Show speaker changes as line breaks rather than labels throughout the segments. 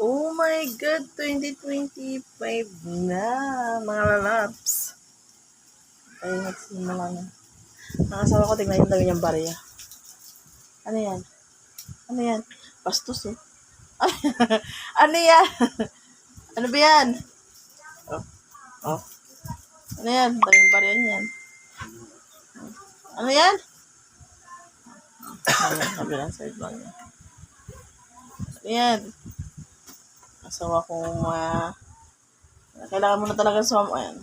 Oh my God, 2025 na, mga lalabs. Ay, nagsimula na. Ang asawa ko, tingnan yung dami niyang barya. Ano yan? Ano yan? Bastos eh. Ano yan? ano ba yan? Oh. Oh. Ano yan? Daming barya niyan. Ano yan? Ano yan? Lang side lang yan. Ano yan? Asawa ko mga... kailangan mo na talaga sa Ayan.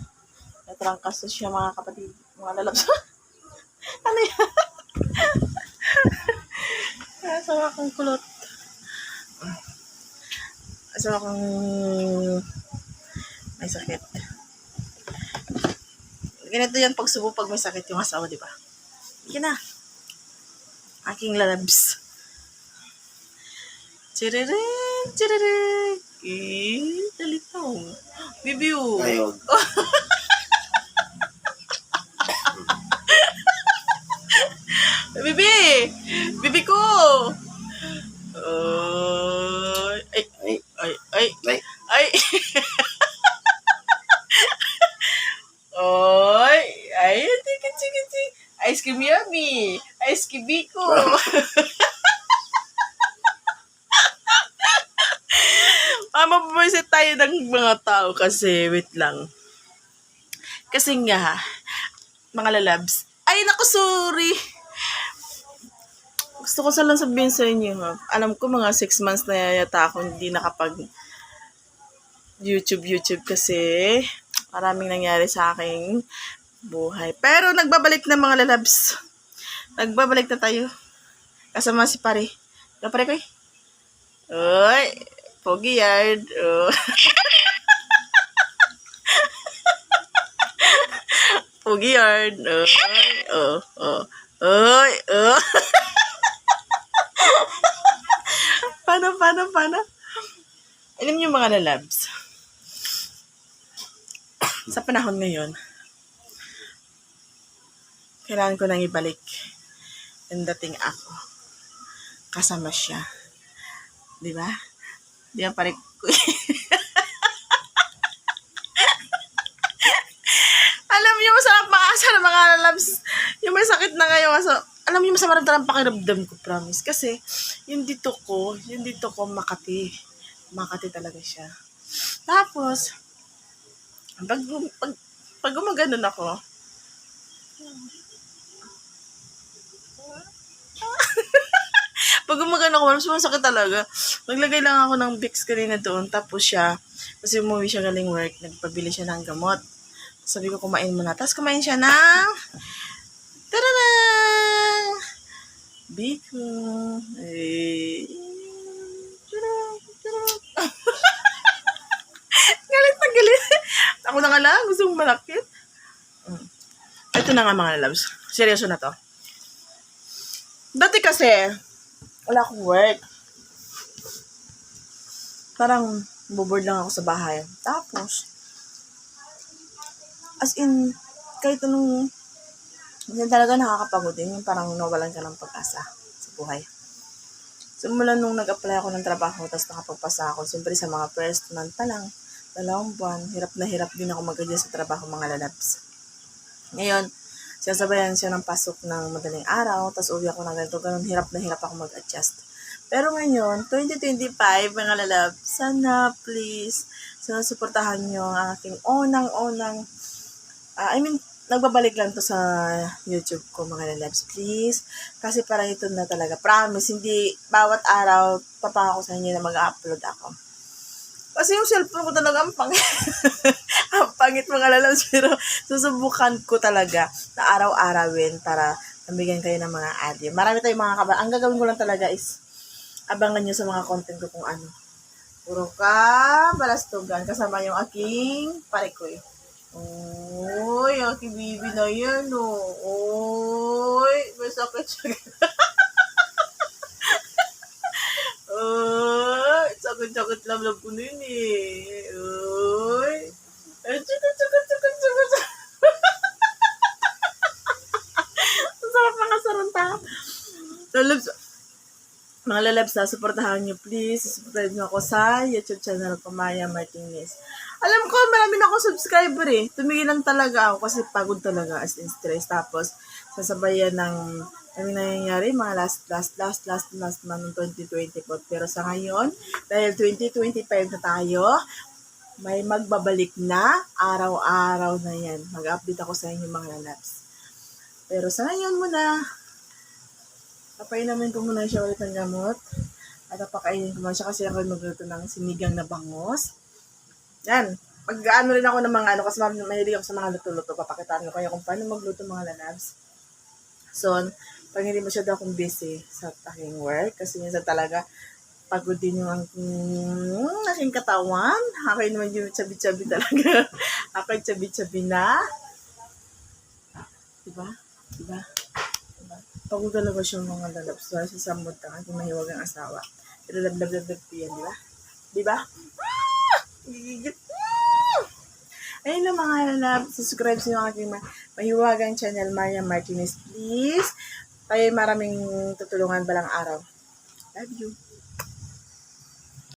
Natrangkas na siya mga kapatid. Mga lalabs. ano yan? Asawa kong kulot. Asawa kong may sakit. Ganito yan pag subo pag may sakit yung asawa, di ba? Hindi na. Aking lalabs. Chiririn, chiririn. Eh, dalitaw. Bibiw.
Ayun.
Bibi! Bibi ko! Ay, ay,
Ay,
ay, ay,
ay.
ay. Oy, ay, tiki, tiki, tiki. Ice cream yummy. Ice cream biko. Pumisit tayo ng mga tao kasi, wait lang. Kasi nga, mga lalabs, ay, naku, sorry. Gusto ko sa lang sabihin sa inyo, ha. Alam ko mga six months na yata ako hindi nakapag YouTube, YouTube kasi maraming nangyari sa aking buhay. Pero nagbabalik na mga lalabs. Nagbabalik na tayo. Kasama si pare. Ano pare ko eh? Uy, pogi yard. Oh. pogi yard. Uy, oh, oh. Uy, oh. paano, paano, paano? Alam niyo mga lalabs, sa panahon ngayon, kailangan ko nang ibalik yung dating ako. Kasama siya. Di ba? Di ba pare alam niyo, masarap makasa ng mga lalabs. Yung may sakit na ngayon. So, alam niyo, masama rin talagang pakiramdam ko, promise. Kasi, yung dito ko, yung dito ko, Makati. Makati talaga siya. Tapos, pag, pag, pag gumaganon ako, pag gumagano ako, mas masakit talaga. Naglagay lang ako ng Vicks kanina doon, tapos siya, kasi umuwi siya galing work, nagpabili siya ng gamot. Sabi ko, kumain muna. Tapos kumain siya ng, tararang! Biko. Eh, tararang, tararang. galit na galit. Ako na nga lang, gusto mong malakit. Mm. Ito na nga mga loves. Seryoso na to. Dati kasi, wala akong work. Parang, boboard lang ako sa bahay. Tapos, as in, kahit anong, yan talaga nakakapagod din. Yung parang nawalan ka ng pag-asa sa buhay. Simula nung nag-apply ako ng trabaho, tapos nakapagpasa ako, siyempre sa mga first month pa lang, dalawang buwan, hirap na hirap din ako mag sa trabaho mga lalabs. Ngayon, sinasabayan siya ng pasok ng madaling araw, tapos uwi ako ng ganito, ganun, hirap na hirap ako mag-adjust. Pero ngayon, 2025, mga lalab, sana please, sana suportahan nyo ang aking unang-unang, ah, I mean, nagbabalik lang to sa YouTube ko, mga lalabs, please. Kasi para ito na talaga, promise, hindi bawat araw, papangako sa inyo na mag-upload ako. Kasi yung cellphone ko talaga ang pangit. ang pangit mga lalabs. Pero susubukan ko talaga na araw-arawin para nabigyan kayo ng mga audio. Marami tayong mga kaba. Ang gagawin ko lang talaga is abangan nyo sa mga content ko kung ano. Puro ka, balastugan. Kasama yung aking parikoy. Uy, aking bibi na yan, oh. Uy, may sakit siya. Uy, sakit-sakit lang lang po nun eh. Uy. Ay, tsaka, tsaka, tsaka, sarap mga saranta. Lalabs. Mga lalabs na, supportahan nyo please. Subscribe nyo ako sa YouTube channel ko, Maya Martinez. Alam ko, marami na akong subscriber eh. Tumigil lang talaga ako kasi pagod talaga as in stress. Tapos, sasabayan ng kami nangyayari mga last, last, last, last, last month ng 2020 po. Pero sa ngayon, dahil 2025 na tayo, may magbabalik na araw-araw na yan. Mag-update ako sa inyo mga lalabs. Pero sa ngayon muna, Papainamin ko muna siya ulit ng gamot. At papakainin ko muna siya kasi ako magluto ng sinigang na bangos. Yan. Mag-ano rin ako ng mga ano kasi ma- mahilig ako sa mga luto-luto. Papakitaan ko kayo kung paano magluto mga lalabs. So, pag hindi masyado akong busy sa aking work, kasi minsan talaga pagod din yung mm, aking katawan. Ako naman yung chabi-chabi talaga. ako yung chabi-chabi na. Diba? Diba? Diba? Pagod talaga siya mga lalabs. Dahil sa samod ka, kung mahiwag ang asawa. Pero lablab-lablab ko yan, di ba? Di ba? Ah! Gigigit. Ayun lang mga lalabs. Subscribe sa yung aking ma- mahiwagang channel, Maria Martinez, please. Tayo maraming tutulungan balang araw. Love you.